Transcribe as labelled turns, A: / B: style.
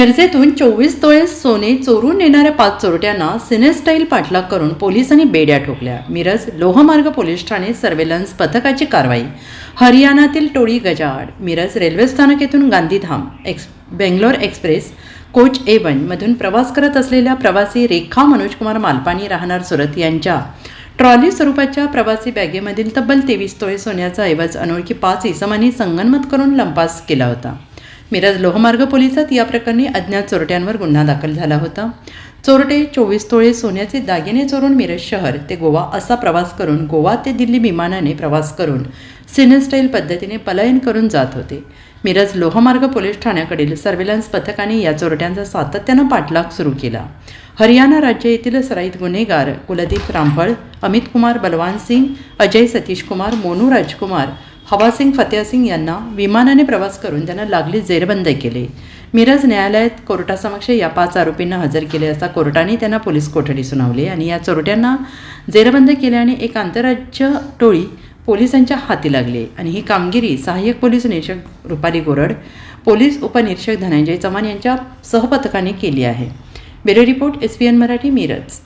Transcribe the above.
A: मिरजेतून चोवीस तोळे सोने चोरून नेणाऱ्या पाच चोरट्यांना सिनेस्टाईल पाठलाग करून पोलिसांनी बेड्या ठोकल्या. मिरज लोहमार्ग पोलीस ठाणे सर्वेलन्स पथकाची कारवाई. हरियाणातील टोळी गजाआड मिरज रेल्वे स्थानक येथून Gandhidham ex Bangalore express coach A वनमधून प्रवास करत असलेल्या प्रवासी रेखा मनोजकुमार मालपाणी राहणार सुरत यांच्या ट्रॉली स्वरूपाच्या प्रवासी बॅगेमधील तब्बल तेवीस तोळे सोन्याचा ऐवज अनोळखी पाच इसमांनी संगनमत करून लंपास केला होता. मिरज लोहमार्ग पोलिसात या प्रकरणी अज्ञात चोरट्यांवर गुन्हा दाखल झाला होता. चोरटे चोवीस तोळे सोन्याचे दागिने चोरून मिरज शहर ते गोवा असा प्रवास करून गोवा ते दिल्ली विमानाने प्रवास करून सिनेस्टाईल पद्धतीने पलायन करून जात होते. मिरज लोहमार्ग पोलीस ठाण्याकडील सर्वेलन्स पथकाने या चोरट्यांचा सातत्यानं पाठलाग सुरू केला. हरियाणा राज्य येथील सराईत गुन्हेगार कुलदीप रामफळ अमित कुमार बलवान सिंग अजय सतीश कुमार मोनू राजकुमार हवासिंग फतेहसिंग यांना विमानाने प्रवास करून त्यांना लागली जेरबंद केले. मिरज न्यायालयात कोर्टासमक्ष या पाच आरोपींना हजर केले असता कोर्टाने त्यांना पोलीस कोठडी सुनावली आणि या चोरट्यांना जेरबंद केल्याने एक आंतरराज्य टोळी पोलिसांच्या हाती लागली. आणि ही कामगिरी सहाय्यक पोलीस निरीक्षक रुपाली गोरड पोलीस उपनिरीक्षक धनंजय चव्हाण यांच्या सहपथकाने केली आहे. Bureau report S P N Marathi Miraj.